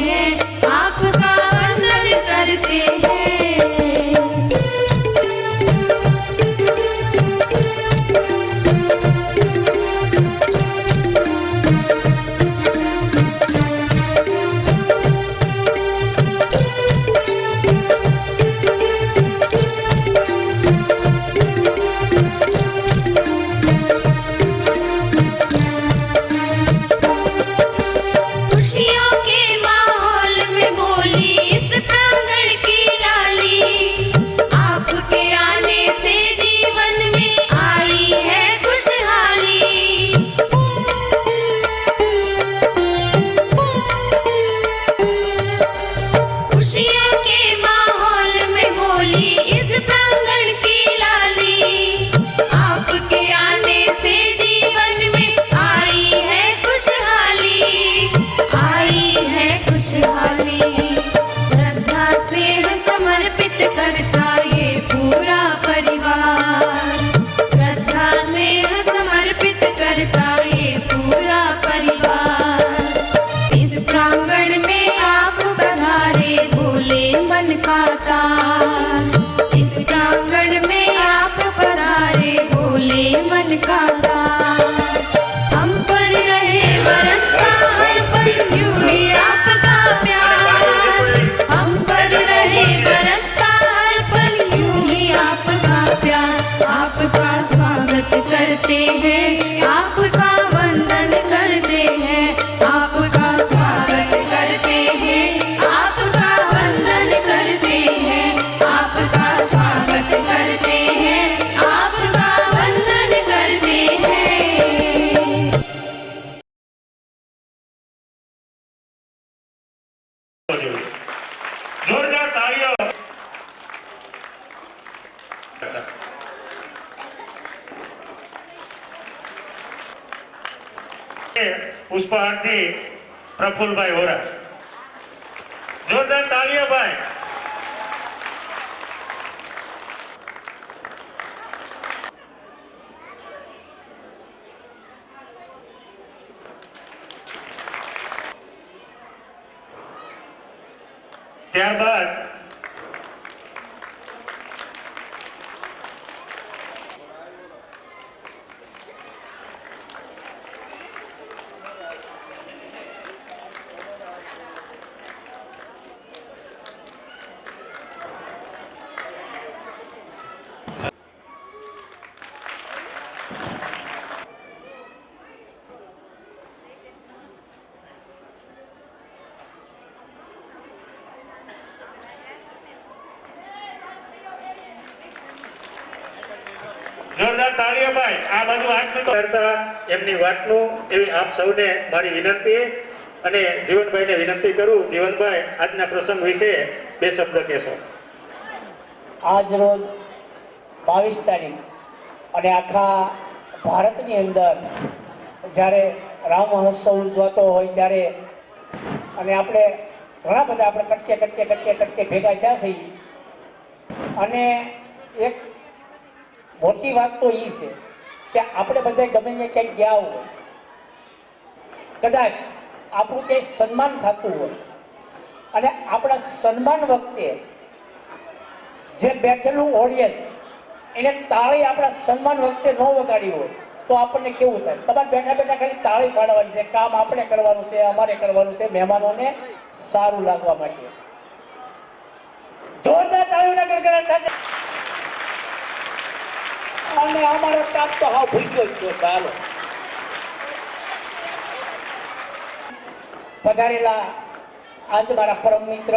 yeah. इस प्रांगण में आप पधारे, बोले मन का हम पर रहे बरसता हर पल आपका प्यार। हम पर रहे बरसता हर पल आपका प्यार। आपका स्वागत करते हैं પુષ્પહારથી પ્રફુલભાઈ હોરા જોરદાર તાળીયા ભાઈ. તાળીઓભાઈ આ બાજુ હાથ કરતા એમની વાતનું એવી આપ સૌને મારી વિનંતી અને જીવનભાઈને વિનંતી કરું, જીવનભાઈ, આજના પ્રસંગ વિશે બે શબ્દ કહેશો. આજ રોજ બાવીસ તારીખ અને આખા ભારતની અંદર જ્યારે રામ મહોત્સવ ઉજવાતો હોય ત્યારે અને આપણે ઘણા બધા આપણે કટકે કટકે કટકે કટકે ભેગા થયા છીએ. અને એક મોટી વાત તો એ છે કે આપણે બધા ગમે ત્યાં ક્યાંક ગયા હોય, કદાચ આપણું ક્યાંય સન્માન થતું હોય અને આપણા સન્માન વખતે જે બેઠેલું ઓડિયન્સ એને તાળી આપણા સન્માન વખતે ન વગાડી હોય, તો આપણને કેવું થાય? તમારે બેઠા બેઠા ખાલી તાળી પાડવાની છે, કામ આપણે કરવાનું છે, અમારે કરવાનું છે, મહેમાનોને સારું લાગવા માટે જોરદાર તાળીઓના ગણગણાટ સાથે અને અમારો ટાપ તો હા ભૂખ્યો જ છે ચાલો પધારેલા આજ મારા પરમ મિત્ર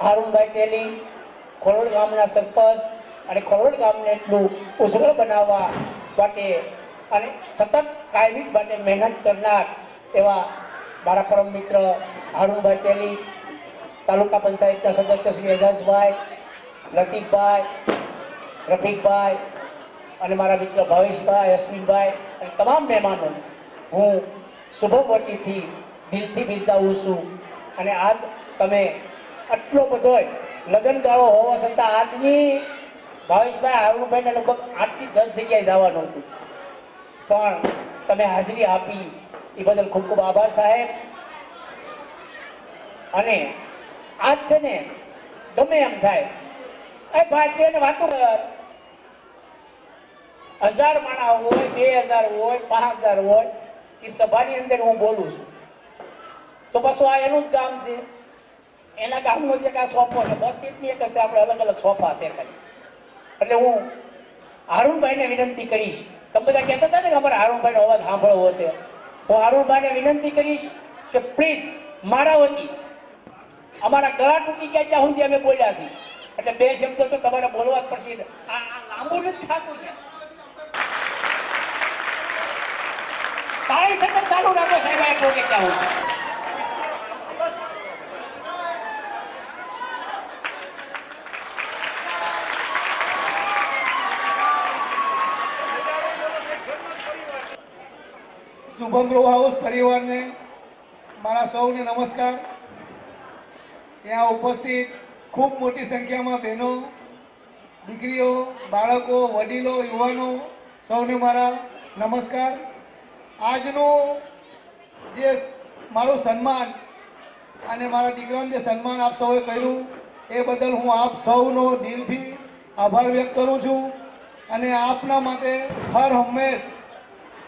હારુનભાઈ તેલી ખોરોડ ગામના સરપંચ અને ખોરોડ ગામને એટલું ઉજ્જવળ બનાવવા માટે અને સતત કાયમી માટે મહેનત કરનાર એવા મારા પરમ મિત્ર હારુનભાઈ તેલી, તાલુકા પંચાયતના સદસ્ય શ્રી એજાઝભાઈ લતીફભાઈ રફીકભાઈ અને મારા મિત્ર ભાવેશભાઈ, અશ્વિનભાઈ અને તમામ મહેમાનો હું શુભવતીથી દિલથી બિરદાવું છું. અને આજ તમે આટલો બધો લગ્નગાળો હોવા છતાં આજની ભાવેશભાઈ હારુભાઈને લગભગ આઠથી દસ જગ્યાએ જવાનું હતું. પણ તમે હાજરી આપી એ બદલ ખૂબ ખૂબ આભાર સાહેબ. અને આજ છે ને ગમે એમ થાય એ ભાઈ વાતો હજાર માણા હોય, બે હજાર હોય, પાંચ હજાર હોય, એ સભાની અંદર હું બોલું છું. તો પાછું આ એનું જ ગામ છે. એના ગામનો જે કાંઈ સોફો છે. બસ એટલી એક હશે આપણે અલગ અલગ સોફા છે ખાલી. એટલે હું હારુણભાઈને વિનંતી કરીશ. તમે બધા કહેતા હતા ને અમારે હારુણભાઈનો અવાજ સાંભળવો હશે. હું હારુણભાઈને વિનંતી કરીશ કે પ્લીઝ, મારા વતી, અમારા ગળા તૂટી ગયા ત્યાં સુધી અમે બોલ્યા છીએ. એટલે બે શબ્દો તો તમારે બોલવા જ પડશે. લાંબુ નથી થાકું છે તાળી સતત ચાલુ રાખો સાહેબ, આ પોકે ત્યાં શુભમ રો હાઉસ પરિવારને, મારા સૌને નમસ્કાર. ત્યાં ઉપસ્થિત ખૂબ મોટી સંખ્યામાં બહેનો, દીકરીઓ, બાળકો, વડીલો, યુવાનો સૌને મારા નમસ્કાર. આજનું જે મારું સન્માન અને મારા દીકરાને જે સન્માન આપ સૌએ કર્યું, એ બદલ હું આપ સૌનો દિલથી આભાર વ્યક્ત કરું છું અને આપના માટે હર હંમેશ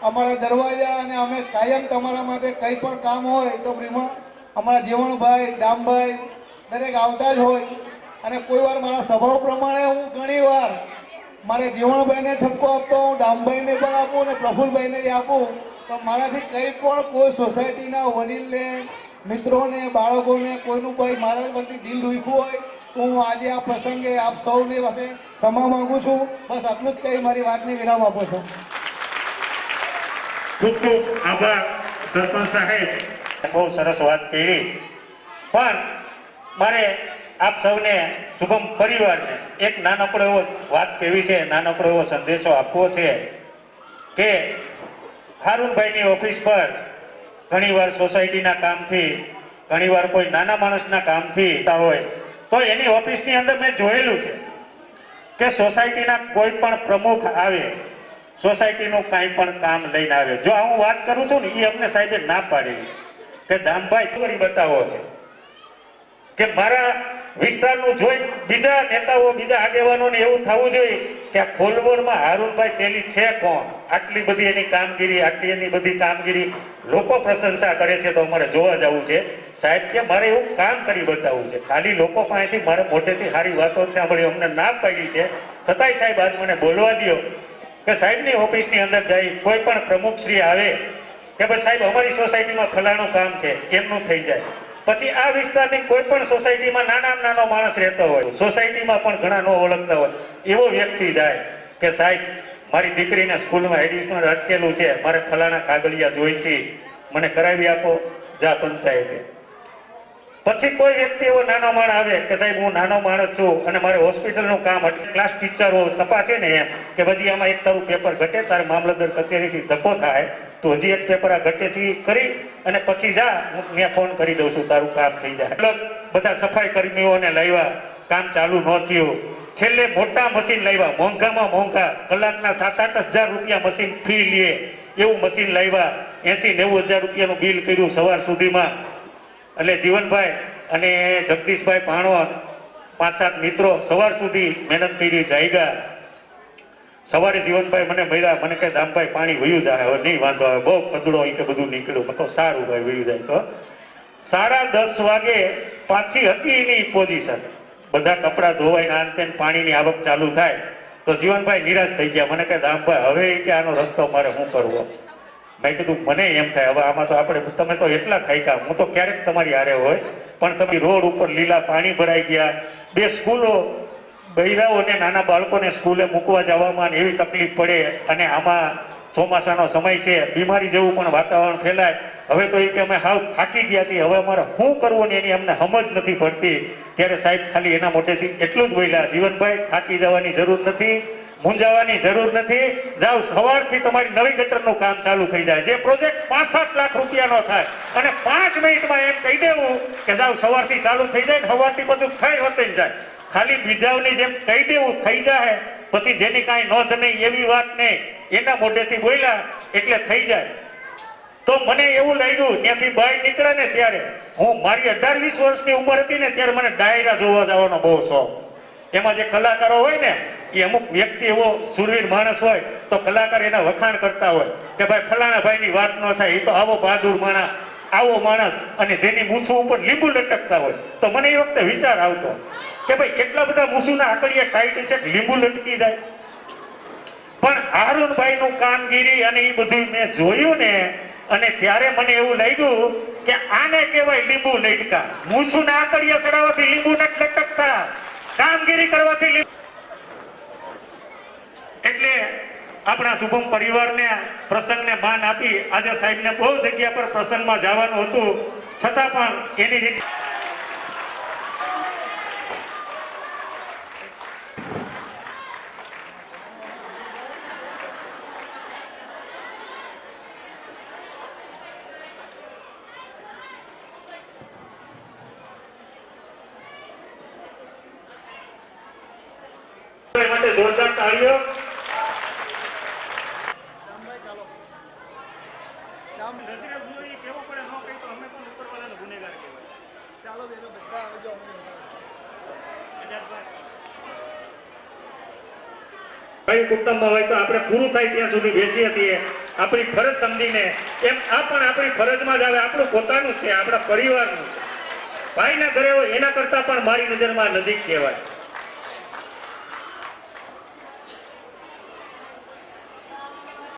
અમારા દરવાજા અને અમે કાયમ તમારા માટે કંઈ પણ કામ હોય તો પ્રેમા અમારા જીવણભાઈ, દામભાઈ દરેક આવતા જ હોય. અને કોઈ વાર મારા સ્વભાવ પ્રમાણે હું ઘણી વાર મારે જીવણભાઈને ઠપકો આપતો, હું ડામભાઈને પણ આપું અને પ્રફુલભાઈને આપું. પણ મારાથી કંઈ પણ કોઈ સોસાયટીના વડીલને, મિત્રોને, બાળકોને કોઈનું કોઈ મારા પરથી દિલ દુખ્યું હોય, તો હું આજે આ પ્રસંગે આપ સૌની પાસે ક્ષમા માગું છું. બસ આટલું જ કહી મારી વાતને વિરામ આપો છો. ખૂબ ખૂબ આભાર સરપંચ સાહેબ. બહુ સરસ વાત કરી. પણ મારે આપ સૌને શુભમ પરિવારને એક નાનકડો એવો વાત કહેવી છે, નાનકડો એવો સંદેશો આપવો છે કે હારૂનભાઈની ઓફિસ પર ઘણીવાર સોસાયટીના કામથી, ઘણીવાર કોઈ નાના માણસના કામથી હોય. તો એની ઓફિસની અંદર મેં જોયેલું છે કે સોસાયટીના કોઈ પણ પ્રમુખ આવે, સોસાયટીનું કાંઈ પણ કામ લઈને આવે. જો હું વાત કરું છું ને એ અમને સાહેબે ના પાડેલી કે દામભાઈ કરી બતાવો છે? કે મારા વિસ્તારનું જોઈ બીજા નેતાઓ, બીજા આગેવાનોને એવું થવું જોઈએ કે આ ખોલવણમાં હારૂનભાઈ તેલી છે કોણ? આટલી બધી એની કામગીરી, આટલી એની બધી કામગીરી લોકો પ્રશંસા કરે છે તો અમારે જોવા જવું છે. સાહેબ કે મારે એવું કામ કરી બતાવવું છે. ખાલી લોકો પાસેથી મારે મોટેથી સારી વાતો સાંભળી અમને ના પાડી છે. છતાંય સાહેબ આજ મને બોલવા દ્યો કે સાહેબની ઓફિસની અંદર જઈ કોઈ પણ પ્રમુખશ્રી આવે કે ભાઈ સાહેબ અમારી સોસાયટીમાં ફલાણું કામ છે, એમનું થઈ જાય. પછી આ વિસ્તારની કોઈ પણ સોસાયટીમાં નાનામાં નાનો માણસ રહેતો હોય, સોસાયટીમાં પણ ઘણા ન ઓળખતા હોય, એવો વ્યક્તિ જાય કે સાહેબ, મારી દીકરીને સ્કૂલમાં એડમિશન અટકેલું છે, મારે ફલાણા કાગળિયા જોઈ છે, મને કરાવી આપો, જા પંચાયતે. પછી કોઈ વ્યક્તિ એવો નાનો માણસ આવે કે સાહેબ, હું નાનો માણસ છું અને મારે હોસ્પિટલનું કામ ક્લાસ ટીચરો તપાસે ને એમ કે પછી આમાં એક તારું પેપર ઘટે, તારે મામલતદાર કચેરીથી ધક્કો થાય તો હજી એક પેપર આ ઘટે છે કરી અને પછી જા ત્યાં ફોન કરી દઉં છું, તારું કામ થઈ જાય. બધા સફાઈ કર્મીઓને લાવ્યા કામ ચાલુ ન થયું. છેલ્લે મોટા મશીન લાવ્યા મોંઘામાં મોંઘા, કલાકના સાત આઠ હજાર રૂપિયા મશીન ફી લે, એવું મશીન લાવ્યા એસી નેવું હજાર રૂપિયાનું બિલ કર્યું સવાર સુધીમાં. એટલે જીવનભાઈ અને જગદીશભાઈ ભાણવણ પાંચ સાત મિત્રો સવાર સુધી મહેનત કરી જાયગા. સવારે જીવનભાઈ મને મળ્યા, મને કહે, દામભાઈ, પાણી વયું જાય, હવે નહીં વાંધો આવે, બહુ પદડો એ કે બધું નીકળ્યું. તો સારું ભાઈ, વયું જાય. તો સાડા દસ વાગે પાછી હતી એની પોઝિશન બધા કપડાં ધોવાય ને આન તેન પાણીની આવક ચાલુ થાય. તો જીવનભાઈ નિરાશ થઈ ગયા. મને કહે, દામભાઈ, હવે કે આનો રસ્તો મારે શું કરવો? મેં કીધું, મને એમ થાય, હવે આમાં તો આપણે, તમે તો એટલા થાક્યા હું તો ક્યારેક તમારી હારે હોય, પણ તમે રોડ ઉપર લીલા પાણી ભરાઈ ગયા. બે સ્કૂલો બૈરાઓને નાના બાળકોને સ્કૂલે મૂકવા જવામાં એવી તકલીફ પડે અને આમાં ચોમાસાનો સમય છે, બીમારી જેવું પણ વાતાવરણ ફેલાય. હવે તો એ કે અમે હાવ થાકી ગયા છીએ. હવે અમારે શું કરવું ને એની અમને સમજ નથી પડતી. ત્યારે સાહેબ ખાલી એના મોટેથી એટલું જ બોલ્યા, જીવનભાઈ, થાકી જવાની જરૂર નથી, મૂંઝાવાની જરૂર નથી. જાઓ, સવારથી તમારી નવી ગટરનું કામ ચાલુ થઈ જાય. જે પ્રોજેક્ટ પાસઠ લાખ રૂપિયાનો થાય. અને પાંચ મિનિટમાં એમ કહી દેવું કે જાઓ, સવારથી ચાલુ થઈ જાય ને સવારથી બધું થઈ હોતી જાય. ખાલી બીજાઓની જેમ કહી દેવું, થઈ જાય પછી જેની કાંઈ નોંધ નહીં, એવી વાત નહીં. એના મોઢેથી બોલ્યા, એટલે થઈ જાય. તો મને એવું લાગ્યું, ત્યાંથી બહાર નીકળ્યા ને ત્યારે. હું મારી અઢાર વીસ વર્ષની ઉંમર હતી ને, ત્યારે મને ડાયરા જોવા જવાનો બહુ શોખ. એમાં જે કલાકારો હોય ને, એ અમુક વ્યક્તિ એવો સુરવીર માણસ હોય, તો કલાકાર એના વખાણ કરતા હોય કે ભાઈ, ફલાણા ભાઈની વાત ન થાય, એ તો આવો બહાદુર માણસ, આવો માણસ, અને જેની મૂછું ઉપર લીંબુ લટકતા હોય. તો મને એ વખતે વિચાર આવતો. કે ભાઈ, એટલા બધા મુસુના આકડિયા ટાઈટ છે લીંબુ લટકી જાય. પણ હારૂનભાઈ નું કામગીરી અને એ બધું મેં જોયું ને, અને ત્યારે મને એવું લાગ્યું કે આને કહેવાય લીંબુ લટકા. મુસુના આકડીયા ચડાવવાથી લીંબુ નથી લટકતા. કામગીરી કરવાથી એટલે આપણા શુભમ પરિવારને પ્રસંગને માન આપી આજે સાહેબને બહુ જગ્યા પર પ્રસંગમાં જવાનું હતું. છતાં પણ એની રીતે એ માટે જોરદાર તાળીઓ નજરે જોઈ કેવું પડે ન કહી તો અમે પણ ઉપરવાળાને ગુનેગાર કહેવાય ચાલો બેનો બધા આવજો કયું કુટુંબમાં હોય તો આપણે પૂરું થાય ત્યાં સુધી વેચીએ છીએ. આપણી ફરજ સમજીને એમ આ પણ આપણી ફરજમાં જ આવે. આપણું પોતાનું છે, આપણા પરિવારનું છે. ભાઈના ઘરે હોય એના કરતા પણ મારી નજરમાં નજીક કહેવાય.